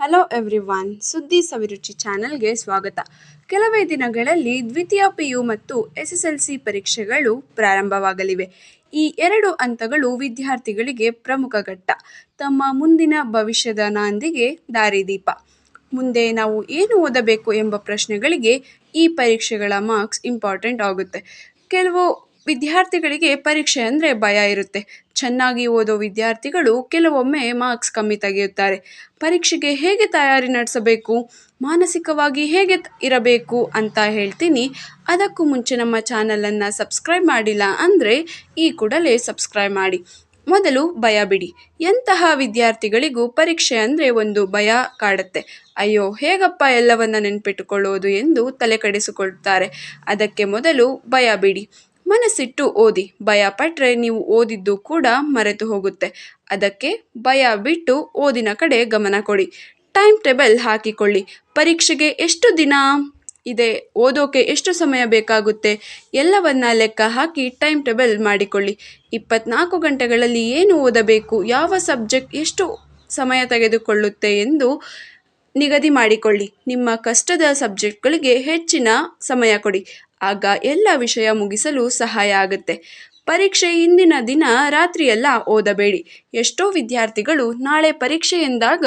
Hello everyone ಸುದ್ದಿ ಸವಿರುಚಿ ಚಾನೆಲ್ಗೆ ಸ್ವಾಗತ. ಕೆಲವೇ ದಿನಗಳಲ್ಲಿ ದ್ವಿತೀಯ ಪಿ ಯು ಮತ್ತು ಎಸ್ ಎಸ್ ಎಲ್ ಸಿ ಪರೀಕ್ಷೆಗಳು ಪ್ರಾರಂಭವಾಗಲಿವೆ. ಈ ಎರಡು ಹಂತಗಳು ವಿದ್ಯಾರ್ಥಿಗಳಿಗೆ ಪ್ರಮುಖ ಘಟ್ಟ. ತಮ್ಮ ಮುಂದಿನ ಭವಿಷ್ಯದ ನಾಂದಿಗೆ ದಾರಿದೀಪ. ಮುಂದೆ ನಾವು ಏನು ಓದಬೇಕು ಎಂಬ ಪ್ರಶ್ನೆಗಳಿಗೆ ಈ ಪರೀಕ್ಷೆಗಳ ಮಾರ್ಕ್ಸ್ ಇಂಪಾರ್ಟೆಂಟ್ ಆಗುತ್ತೆ. ಕೆಲವು ವಿದ್ಯಾರ್ಥಿಗಳಿಗೆ ಪರೀಕ್ಷೆ ಅಂದರೆ ಭಯ ಇರುತ್ತೆ. ಚೆನ್ನಾಗಿ ಓದೋ ವಿದ್ಯಾರ್ಥಿಗಳು ಕೆಲವೊಮ್ಮೆ ಮಾರ್ಕ್ಸ್ ಕಮ್ಮಿ ತೆಗೆಯುತ್ತಾರೆ. ಪರೀಕ್ಷೆಗೆ ಹೇಗೆ ತಯಾರಿ ನಡೆಸಬೇಕು? ಮಾನಸಿಕವಾಗಿ ಹೇಗೆ ಇರಬೇಕು ಅಂತ ಹೇಳ್ತೀನಿ. ಅದಕ್ಕೂ ಮುಂಚೆ ನಮ್ಮ ಚಾನಲನ್ನು ಸಬ್ಸ್ಕ್ರೈಬ್ ಮಾಡಿಲ್ಲ ಅಂದರೆ ಈ ಕೂಡಲೇ ಸಬ್ಸ್ಕ್ರೈಬ್ ಮಾಡಿ. ಮೊದಲು ಭಯ ಬಿಡಿ. ಎಂತಹ ವಿದ್ಯಾರ್ಥಿಗಳಿಗೂ ಪರೀಕ್ಷೆ ಅಂದರೆ ಒಂದು ಭಯ ಕಾಡುತ್ತೆ. ಅಯ್ಯೋ, ಹೇಗಪ್ಪ ಎಲ್ಲವನ್ನ ನೆನಪಿಟ್ಟುಕೊಳ್ಳೋದು ಎಂದು ತಲೆ ಕೆಡಿಸಿಕೊಳ್ತಾರೆ. ಅದಕ್ಕೆ ಮೊದಲು ಭಯ ಬಿಡಿ. ಮನಸ್ಸಿಟ್ಟು ಓದಿ. ಭಯ ಪಟ್ಟರೆ ನೀವು ಓದಿದ್ದು ಕೂಡ ಮರೆತು ಹೋಗುತ್ತೆ. ಅದಕ್ಕೆ ಭಯ ಬಿಟ್ಟು ಓದಿನ ಕಡೆ ಗಮನ ಕೊಡಿ. ಟೈಮ್ ಟೇಬಲ್ ಹಾಕಿಕೊಳ್ಳಿ. ಪರೀಕ್ಷೆಗೆ ಎಷ್ಟು ದಿನ ಇದೆ? ಓದೋಕೆ ಎಷ್ಟು ಸಮಯ ಬೇಕಾಗುತ್ತೆ? ಎಲ್ಲವನ್ನ ಲೆಕ್ಕ ಹಾಕಿ ಟೈಮ್ ಟೇಬಲ್ ಮಾಡಿಕೊಳ್ಳಿ. ಇಪ್ಪತ್ನಾಲ್ಕು ಗಂಟೆಗಳಲ್ಲಿ ಏನು ಓದಬೇಕು? ಯಾವ ಸಬ್ಜೆಕ್ಟ್ ಎಷ್ಟು ಸಮಯ ತೆಗೆದುಕೊಳ್ಳುತ್ತೆ ಎಂದು ನಿಗದಿ ಮಾಡಿಕೊಳ್ಳಿ. ನಿಮ್ಮ ಕಷ್ಟದ ಸಬ್ಜೆಕ್ಟ್ಗಳಿಗೆ ಹೆಚ್ಚಿನ ಸಮಯ ಕೊಡಿ. ಆಗ ಎಲ್ಲ ವಿಷಯ ಮುಗಿಸಲು ಸಹಾಯ ಆಗುತ್ತೆ. ಪರೀಕ್ಷೆ ಹಿಂದಿನ ದಿನ, ರಾತ್ರಿಯೆಲ್ಲ ಓದಬೇಡಿ. ಎಷ್ಟೋ ವಿದ್ಯಾರ್ಥಿಗಳು ನಾಳೆ ಪರೀಕ್ಷೆ ಎಂದಾಗ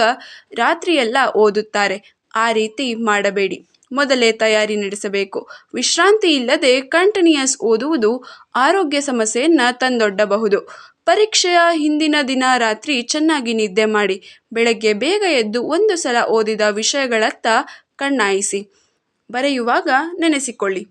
ರಾತ್ರಿಯೆಲ್ಲ ಓದುತ್ತಾರೆ. ಆ ರೀತಿ ಮಾಡಬೇಡಿ. ಮೊದಲೇ ತಯಾರಿ ನಡೆಸಬೇಕು. ವಿಶ್ರಾಂತಿ ಇಲ್ಲದೆ ಕಂಟಿನ್ಯೂಸ್ ಓದುವುದು ಆರೋಗ್ಯ ಸಮಸ್ಯೆಯನ್ನು ತಂದೊಡ್ಡಬಹುದು. ಪರೀಕ್ಷೆಯ ಹಿಂದಿನ ದಿನ ರಾತ್ರಿ ಚೆನ್ನಾಗಿ ನಿದ್ದೆ ಮಾಡಿ, ಬೆಳಗ್ಗೆ ಬೇಗ ಎದ್ದು ಒಂದು ಸಲ ಓದಿದ ವಿಷಯಗಳತ್ತ ಕಣ್ಣಾಯಿಸಿ. ಬರೆಯುವಾಗ ನೆನೆಸಿಕೊಳ್ಳಿ.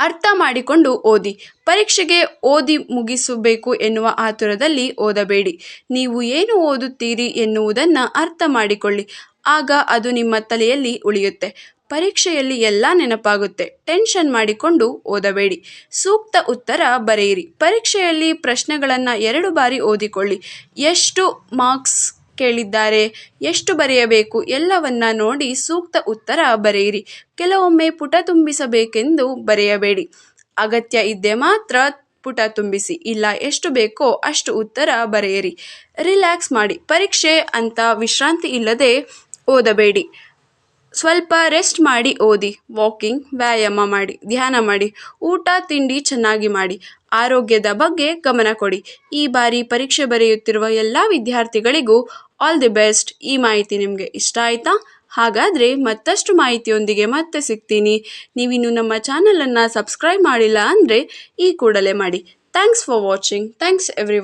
ಅರ್ಥ ಮಾಡಿಕೊಂಡು ಓದಿ. ಪರೀಕ್ಷೆಗೆ ಓದಿ ಮುಗಿಸಬೇಕು ಎನ್ನುವ ಆತುರದಲ್ಲಿ ಓದಬೇಡಿ. ನೀವು ಏನು ಓದುತ್ತೀರಿ ಎನ್ನುವುದನ್ನು ಅರ್ಥ ಮಾಡಿಕೊಳ್ಳಿ. ಆಗ ಅದು ನಿಮ್ಮ ತಲೆಯಲ್ಲಿ ಉಳಿಯುತ್ತೆ. ಪರೀಕ್ಷೆಯಲ್ಲಿ ಎಲ್ಲ ನೆನಪಾಗುತ್ತೆ. ಟೆನ್ಷನ್ ಮಾಡಿಕೊಂಡು ಓದಬೇಡಿ. ಸೂಕ್ತ ಉತ್ತರ ಬರೆಯಿರಿ. ಪರೀಕ್ಷೆಯಲ್ಲಿ ಪ್ರಶ್ನೆಗಳನ್ನು ಎರಡು ಬಾರಿ ಓದಿಕೊಳ್ಳಿ. ಎಷ್ಟು ಮಾರ್ಕ್ಸ್ ಕೇಳಿದ್ದಾರೆ. ಎಷ್ಟು ಬರೆಯಬೇಕು? ಎಲ್ಲವನ್ನ ನೋಡಿ ಸೂಕ್ತ ಉತ್ತರ ಬರೆಯಿರಿ. ಕೆಲವೊಮ್ಮೆ ಪುಟ ತುಂಬಿಸಬೇಕೆಂದು ಬರೆಯಬೇಡಿ. ಅಗತ್ಯ ಇದ್ದೆ ಮಾತ್ರ ಪುಟ ತುಂಬಿಸಿ. ಇಲ್ಲ, ಎಷ್ಟು ಬೇಕೋ ಅಷ್ಟು ಉತ್ತರ ಬರೆಯಿರಿ. ರಿಲ್ಯಾಕ್ಸ್ ಮಾಡಿ. ಪರೀಕ್ಷೆ ಅಂತ ವಿಶ್ರಾಂತಿ ಇಲ್ಲದೆ ಓದಬೇಡಿ. ಸ್ವಲ್ಪ ರೆಸ್ಟ್ ಮಾಡಿ ಓದಿ. ವಾಕಿಂಗ್ ವ್ಯಾಯಾಮ ಮಾಡಿ, ಧ್ಯಾನ ಮಾಡಿ, ಊಟ, ತಿಂಡಿ ಚೆನ್ನಾಗಿ ಮಾಡಿ, ಆರೋಗ್ಯದ ಬಗ್ಗೆ ಗಮನ ಕೊಡಿ. ಈ ಬಾರಿ ಪರೀಕ್ಷೆ ಬರೆಯುತ್ತಿರುವ ಎಲ್ಲ ವಿದ್ಯಾರ್ಥಿಗಳಿಗೂ ಆಲ್ ದಿ ಬೆಸ್ಟ್ ಈ ಮಾಹಿತಿ ನಿಮಗೆ ಇಷ್ಟ ಆಯಿತಾ? ಹಾಗಾದರೆ ಮತ್ತಷ್ಟು ಮಾಹಿತಿಯೊಂದಿಗೆ ಮತ್ತೆ ಸಿಗ್ತೀನಿ. ನೀವಿನ್ನು ನಮ್ಮ ಚಾನಲನ್ನು ಸಬ್ಸ್ಕ್ರೈಬ್ ಮಾಡಿಲ್ಲ ಅಂದರೆ ಈ ಕೂಡಲೇ ಮಾಡಿ. Thanks for watching thanks every